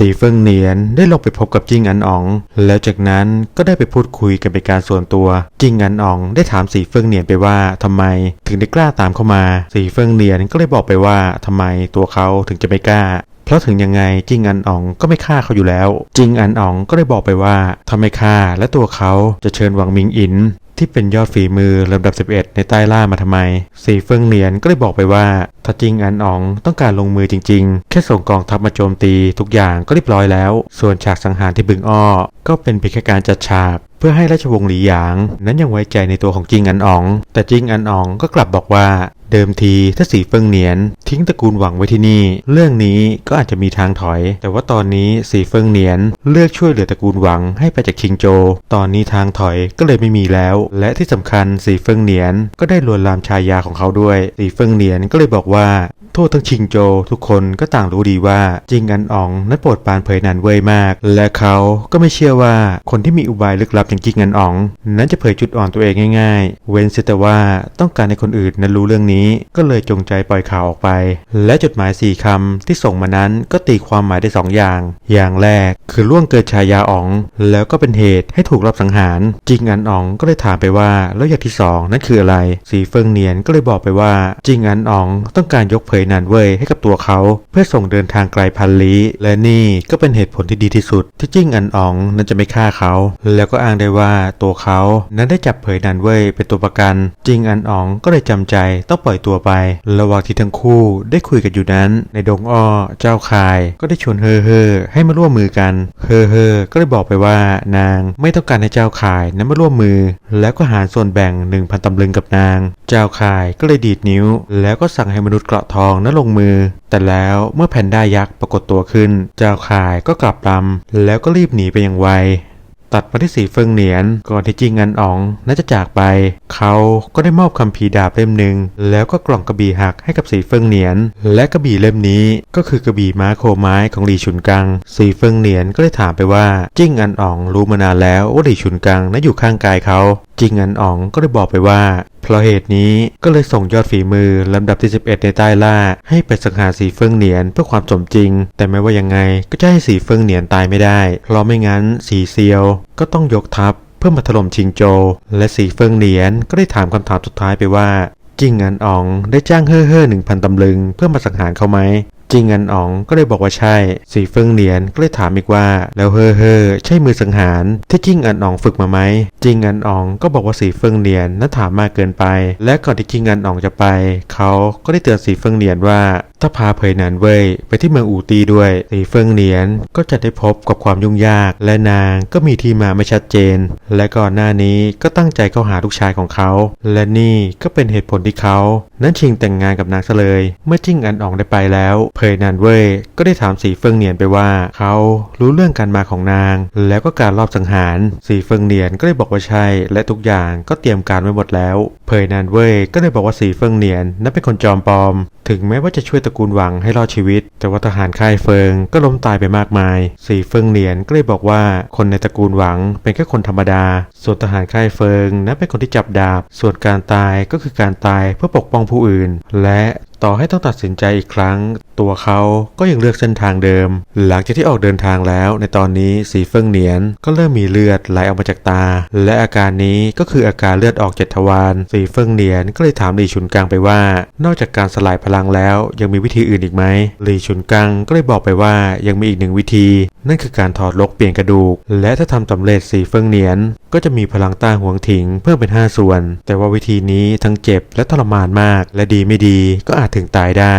สีเฟิงเหนียนได้ลงไปพบกับจิงอันอ๋อง แล้วจากนั้นก็ได้ไปพูดคุยกันเป็นการส่วนตัวจิงอันอ๋องได้ถามสีเฟิงเหนียนไปว่าทำไมถึงได้กล้าตามเข้ามา สีเฟิงเหนียนก็เลยบอกไปว่าทำไมตัวเขาถึงจะไม่กล้าเพราะถึงยังไงจิงอันอ๋องก็ไม่ฆ่าเขาอยู่แล้ว จิงอันอ๋องก็เลยบอกไปว่าถ้าไม่ฆ่าและตัวเขาจะเชิญหวังมิงอิน ที่เป็นยอดฝีมือลำดับ 11 ในใต้ล่ามาทำไม สีเฟิงเหนียนก็เลยบอกไปว่าถ้าจิงอันอ๋องต้องการลงมือจริง ๆ แค่ส่งกองทัพมาโจมตีทุกอย่างก็เรียบร้อยแล้ว ส่วนฉากสังหารที่บึงอ้อ ก็เป็นเพียงแค่การจัดฉาก เพื่อให้ราชวงศ์หลีหยาง นั้นยังไว้ใจในตัวของจิงอันออง แต่จิงอันอองก็กลับบอกว่าเดิมทีถ้าสีเฟิงเหนียน ทิ้งตระกูลหวังไว้ที่นี่ เรื่องนี้ก็อาจจะมีทางถอย แต่ว่าตอนนี้สีเฟิงเหนียน เลือกช่วยเหลือตระกูลหวังให้ไปจากคิงโจ ตอนนี้ทางถอยก็เลยไม่มีแล้ว และที่สำคัญสีเฟิงเหนียน ก็ได้ลวนลามชายาของเขาด้วย สีเฟิงเหนียนก็เลยบอกว่าทั่วทั้งชิงโจทุกคนก็ต่างรู้ดีว่าจิงอันอองนั้นโปรดปานเผยนันเว่ยมาก และเขาก็ไม่เชื่อว่าคนที่มีอุบายลึกลับอย่างจิงอันอ๋อง นั้นจะเผยจุดอ่อนตัวเองง่าย ๆ เว้นเสียแต่ว่าต้องการให้คนอื่นนั้นรู้เรื่องนี้ ก็เลยจงใจปล่อยข่าวออกไป และจดหมายสี่คำที่ส่งมานั้นก็ตีความหมายได้สองอย่าง อย่างแรกคือล่วงเกินชายาอ๋อง แล้วก็เป็นเหตุให้ถูกรอบสังหารจิงอันอ๋องก็เลยถามไปว่าแล้วอย่างที่สองนั่นคืออะไร สีเฟิงเนียนก็เลยบอกไปว่าจิงอันอ๋องต้องการยกเผยนันเว่ยให้กับตัวเขา เพื่อส่งเดินทางไกลพันลี้และนี่ก็เป็นเหตุผลที่ดีที่สุด ที่จิงอันอ๋องนั้นจะไม่ฆ่าเขา แล้วก็อ้างได้ว่าตัวเขานั้นได้จับเผยนันเว่ยเป็นตัวประกันจิงอันอ๋องก็เลยจำใจต้องปล่อยตัวไประหว่างที่ทั้งคู่ได้คุยกันอยู่นั้น ในดงอ้อเจ้าคายก็ได้ชวนเฮอเฮอให้มาร่วมมือกันเฮอเฮอก็เลยบอกไปว่านางไม่ต้องการให้เจ้าคายนั้นมาร่วมมือ แล้วก็หารส่วนแบ่งหนึ่งพันตำลึงกับนาง เจ้าคายก็เลยดีดนิ้ว แล้วก็สั่งให้มนุษย์เกราะทองนั้นลงมือ แต่แล้วเมื่อแพนด้ายักษ์ปรากฏตัวขึ้น เจ้าคายก็กลับลำแล้วก็รีบหนีไปอย่างไว ตัดมาที่สีเฟิงเหนียน ก่อนที่จิงอันอ๋องน่าจะจากไป เขาก็ได้มอบคำผีดาบเล่มหนึ่งแล้วก็กล่องกระบี่หักให้กับสีเฟิงเหนียน และกระบี่เล่มนี้ก็คือกระบี่ม้าโคไม้ของหลีชุนกัง สีเฟิงเหนียนก็ได้ถามไปว่าจิ้งอันอ๋องรู้มานานแล้วว่าหลีชุนกังน่าอยู่ข้างกายเขา จิงอันอ๋องก็ได้บอกไปว่า เพราะเหตุนี้ก็เลยส่งยอดฝีมือลำดับที่ 11 ในใต้ล่า ให้ไปสังหารสีเฟิงเหนียนเพื่อความสมจริง แต่ไม่ว่ายังไงก็จะให้สีเฟิงเหนียนตายไม่ได้ เพราะไม่งั้นสีเซียว ก็ต้องยกทัพเพื่อมาถล่มชิงโจ และสีเฟิงเหนียนก็ได้ถามคำถามสุดท้ายไปว่าจิงอันอ๋องได้จ้างเฮ่อเฮ่อหนึ่งพันตำลึงเพื่อมาสังหารเขาไหม จริงอันอ๋องก็เลยบอกว่าใช่ สีเฟิงเหรียญก็เลยถามอีกว่า แล้วเฮ่อเฮ่อใช่มือสังหารที่จิงอันอ๋องฝึกมาไหมจิงอันอ๋องก็บอกว่าสีเฟิงเหรียญนั้นถามมากเกินไป และก่อนที่จิงอันอ๋องจะไป เขาก็ได้เตือนสีเฟิงเหรียญว่าถ้าพาเผยหนานเว่ยไปที่เมืองอูตีด้วยสีเฟิงเหนียนก็จะได้พบกับความยุ่งยาก และนางก็มีที่มาไม่ชัดเจน และก่อนหน้านี้ก็ตั้งใจเข้าหาลูกชายของเขา และนี่ก็เป็นเหตุผลที่เขา นั้นชิงแต่งงานกับนางซะเลย เมื่อจิ้งอันอองได้ไปแล้ว เผยหนานเว่ยก็ได้ถามสีเฟิงเหนียนไปว่าเขารู้เรื่องการมาของนาง แล้วก็การรอบสังหารสีเฟิงเหนียนก็ได้บอกว่าใช่ และทุกอย่างก็เตรียมการไว้หมดแล้ว เผยหนานเว่ยก็เลยบอกว่าสีเฟิงเหนียนนั้นเป็นคนจอมปลอม ถึงแม้ว่าจะช่วยตระกูลหวังให้รอดชีวิต แต่ว่าทหารค่ายเฟิงก็ล้มตายไปมากมาย สีเฟิงเหรียญก็เลยบอกว่าคนในตระกูลหวังเป็นแค่คนธรรมดา ส่วนทหารค่ายเฟิงนั้นเป็นคนที่จับดาบ ส่วนการตายก็คือการตายเพื่อปกป้องผู้อื่น และ ต่อให้ต้องตัดสินใจอีกครั้ง ตัวเขาก็ยังเลือกเส้นทางเดิม หลังจากที่ออกเดินทางแล้ว ในตอนนี้สีเฟิงเหนียนก็เริ่มมีเลือดไหลออกมาจากตา และอาการนี้ก็คืออาการเลือดออกเจ็ดทวารสีเฟิงเหนียนก็เลยถามหลี่ชุนกังไปว่า นอกจากการสลายพลังแล้วยังมีวิธีอื่นอีกไหมหลี่ชุนกังก็เลยบอกไปว่ายังมีอีกหนึ่งวิธี นั่นคือการถอดลกเปลี่ยนกระดูก และถ้าทำสำเร็จสีเฟิงเหนียน ก็จะมีพลังต้านหวงถิงเพิ่มเป็น 5 ส่วน แต่ว่าวิธีนี้ทั้งเจ็บและทรมานมาก และดีไม่ดีก็อาจถึงตายได้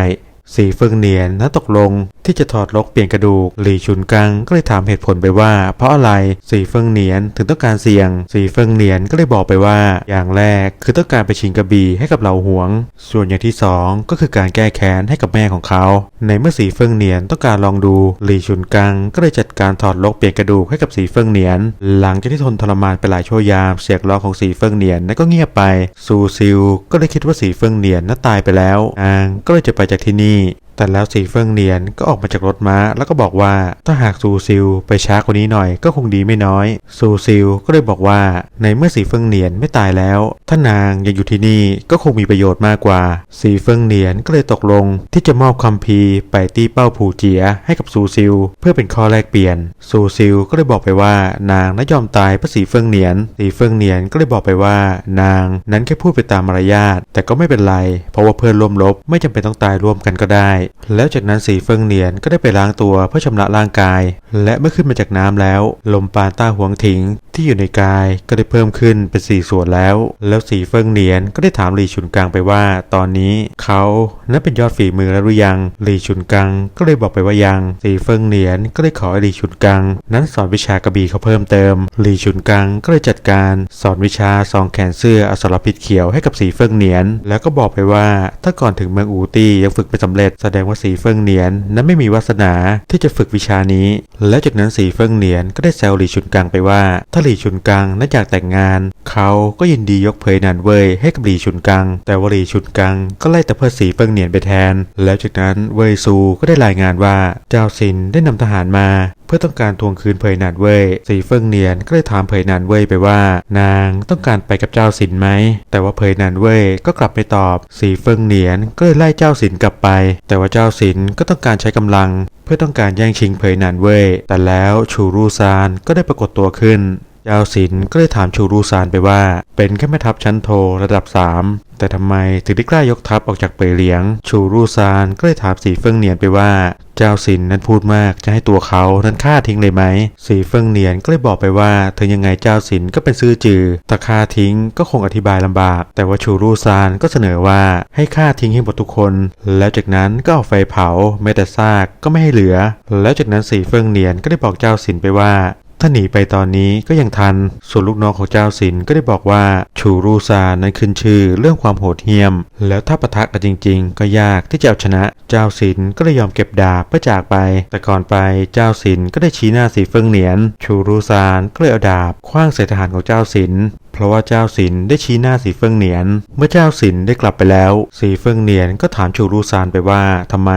สีเฟิงเหนียนนั้นตกลง ที่จะถอดลกเปลี่ยนกระดูกหลี่ชุนกังก็เลยถามเหตุผลไปว่า เพราะอะไรสีเฟิงเหนียนถึงต้องการเสี่ยงสีเฟิงเหนียนก็เลยบอกไปว่า อย่างแรกคือต้องการไปชิงกระบี่ให้กับเหล่าหวง ส่วนอย่างที่สองก็คือการแก้แค้นให้กับแม่ของเขา ในเมื่อสีเฟิงเหนียนต้องการลองดูหลี่ชุนกังก็เลยจัดการถอดลกเปลี่ยนกระดูกให้กับสีเฟิงเหนียน หลังจากที่ทนทรมานไปหลายชั่วยามเสียงร้องของสีเฟิงเหนียนนั้นก็เงียบไปซูซิลก็เลยคิดว่าสีเฟิงเหนียนนั้นตายไปแล้วนางก็เลยจะไปจากที่นี่ แต่แล้วสีเฟิงเนียนก็ออกมาจากรถม้า แล้วก็บอกว่าถ้าหากซูซิลไปช้ากว่านี้หน่อยก็คงดีไม่น้อย ซูซิลก็เลยบอกว่า ในเมื่อสีเฟิงเนียนไม่ตายแล้วถ้านางยังอยู่ที่นี่ก็คงมีประโยชน์มากกว่า สีเฟิงเนียนก็เลยตกลง ที่จะมอบคัมภีร์ไปตีเป้าผูเจียให้กับซูซิลเพื่อเป็นข้อแลกเปลี่ยน ซูซิลก็เลยบอกไปว่านางน่ายอมตายเพราะสีเฟิงเนียน สีเฟิงเนียนก็เลยบอกไปว่า นางนั้นแค่พูดไปตามมารยาทแต่ก็ไม่เป็นไร เพราะว่าเพื่อนร่วมรบไม่จำเป็นต้องตายร่วมกันก็ได้แล้วจากนั้นสีเฟิงเหนียนก็ได้ไปล้างตัวเพื่อชำระร่างกาย และเมื่อขึ้นมาจากน้ำแล้ว ลมปานต้าหวงถิง ที่อยู่ในกายก็ได้เพิ่มขึ้นเป็นสี่ส่วนแล้ว แล้วสีเฟิงเนียนก็ได้ถามหลีชุนกังไปว่า ตอนนี้เขานั้นเป็นยอดฝีมือแล้วหรือยังหลีชุนกังก็เลยบอกไปว่ายังสีเฟิงเนียนก็เลยขอหลีชุนกัง นั้นสอนวิชากระบี่เขาเพิ่มเติมหลีชุนกังก็เลยจัดการสอนวิชาซองแขนเสื้ออสรพิษเขียวให้กับสีเฟิงเนียน แล้วก็บอกไปว่าถ้าก่อนถึงเมืองอูตี้ยังฝึกไม่สำเร็จแสดงว่าสีเฟิงเนียนนั้นไม่มีวาสนาที่จะฝึกวิชานี้ และจากนั้นสีเฟิงเนียนก็ได้แซวหลีชุนกังไปว่าถ้าหลีชุนกังน่าอยากแต่งงาน เขาก็ยินดียกเผยนันเว่ยให้กับหลีชุนกัง แต่ว่าหลีชุนกังก็ไล่แต่เพื่อสีเฟิงเนียนไปแทน แล้วจากนั้นเว่ยซูก็ได้รายงานว่าเจ้าซินได้นำทหารมาเพื่อต้องการทวงคืนเผยนานเว่ยสีเฟิงเนียนก็เลยถามเผยนานเว่ยไปว่า นางต้องการไปกับเจ้าสินไหม แต่ว่าเผยนานเว่ยก็กลับไม่ตอบ สีเฟิงเนียนก็เลยไล่เจ้าสินกลับไป แต่ว่าเจ้าสินก็ต้องการใช้กำลัง เพื่อต้องการแย่งชิงเผยนานเว่ยแต่แล้วชูรูซานก็ได้ปรากฏตัวขึ้น เจ้าสินก็เลยถามชูรูซานไปว่า เป็นแค่แม่ทัพชั้นโทระดับ 3 แต่ทำไมถึงได้กล้ายกทัพออกจากเปยเหลียง ชูรูซานก็เลยถามสีเฟิงเนียนไปว่า เจ้าสินนั้นพูดมากจะให้ตัวเขานั้นฆ่าทิ้งเลยไหม สีเฟิงเนียนก็เลยบอกไปว่าถึงยังไงเจ้าสินก็เป็นซื่อจือถ้าฆ่าทิ้งก็คงอธิบายลำบาก แต่ว่าชูรูซานก็เสนอว่าให้ฆ่าทิ้งให้หมดทุกคน แล้วจากนั้นก็เอาไฟเผาแม้แต่ซากก็ไม่ให้เหลือ แล้วจากนั้นสีเฟิงเนียนก็ได้บอกเจ้าสินไปว่า ถ้าหนีไปตอนนี้ก็ยังทัน ส่วนลูกน้องของเจ้าสินก็ได้บอกว่าชูรูซานั้นขึ้นชื่อเรื่องความโหดเหี้ยม แล้วถ้าปะทะกันจริง ๆ ก็ยากที่จะเอาชนะ เจ้าสินก็เลยยอมเก็บดาบเพื่อจากไป แต่ก่อนไปเจ้าสินก็ได้ชี้หน้าสีเฟิงเหนียน ชูรูซานก็เลยเอาดาบคว้างใส่ทหารของเจ้าสิน เพราะว่าเจ้าสินได้ชี้หน้าสีเฟิงเหนียน เมื่อเจ้าสินได้กลับไปแล้ว สีเฟิงเหนียนก็ถามชูรูซานไปว่าทำไม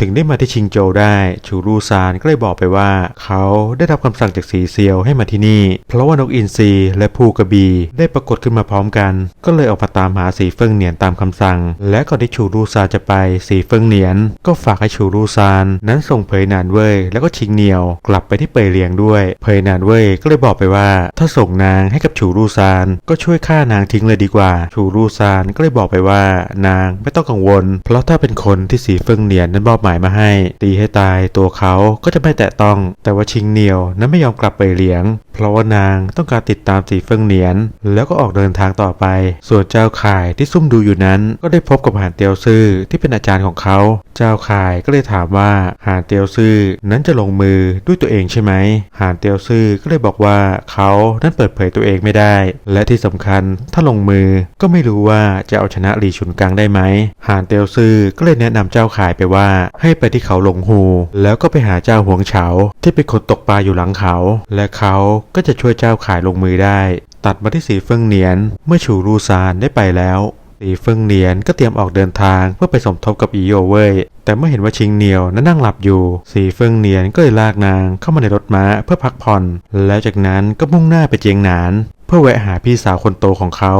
ถึงได้มาที่ชิงโจได้ ชูรูซานก็เลยบอกไปว่า เขาได้รับคำสั่งจากสีเซียวให้มาที่นี่ เพราะว่านกอินทรีและภูกระบีได้ปรากฏขึ้นมาพร้อมกัน ก็เลยออกมาตามหาสีเฟิงเหนียนตามคำสั่ง และก่อนที่ชูรูซานจะไป สีเฟิงเหนียน ก็ฝากให้ชูรูซานนั้นส่งเผยนานเว่ยแล้วก็ชิงเหนียว กลับไปที่เปยเลียงด้วย เผยนานเว่ยก็เลยบอกไปว่า ถ้าส่งนางให้กับชูรูซานก็ช่วยฆ่านางทิ้งเลยดีกว่า ชูรูซานก็เลยบอกไปว่า นางไม่ต้องกังวล เพราะถ้าเป็นคนที่สีเฟิงเหนียนนั้นมอบหมายมาให้ ตีให้ตายตัวเขาก็จะไม่แตะต้อง แต่ว่าชิงเหนียวนั้นไม่ยอมกลับไปเลี้ยง เพราะว่านางต้องการติดตามสีเฟิงเหนียน แล้วก็ออกเดินทางต่อไป ส่วนเจ้าข่ายที่ซุ่มดูอยู่นั้นก็ได้พบกับหานเตียวซื่อที่เป็นอาจารย์ของเขา เจ้าข่ายก็เลยถามว่าหานเตียวซื่อนั้นจะลงมือด้วยตัวเองใช่ไหมหานเตียวซื่อก็เลยบอกว่าเขานั้นเปิดเผยตัวเองไม่ได้และที่สำคัญถ้าลงมือก็ไม่รู้ว่าจะเอาชนะหลีชุนกังได้ไหมหานเตียวซื่อก็เลยแนะนำเจ้าขายไปว่า ให้ไปที่เขาหลงหู แล้วก็ไปหาเจ้าหวงเฉาที่เป็นคนตกปลาอยู่หลังเขา และเขาก็จะช่วยเจ้าขายลงมือได้ ตัดมาที่สีเฟิงเหนียน เมื่อฉูรูซานได้ไปแล้ว สีเฟิงเหนียนก็เตรียมออกเดินทางเพื่อไปสมทบกับอีโยเว่ยแต่เมื่อเห็นว่าชิงเหนียวนั้นนั่งหลับอยู่ สีเฟิงเหนียนก็เลยลากนางเข้ามาในรถม้าเพื่อพักผ่อน แล้วจากนั้นก็มุ่งหน้าไปเจียงหนาน เพื่อแวะหาพี่สาวคนโตของเขา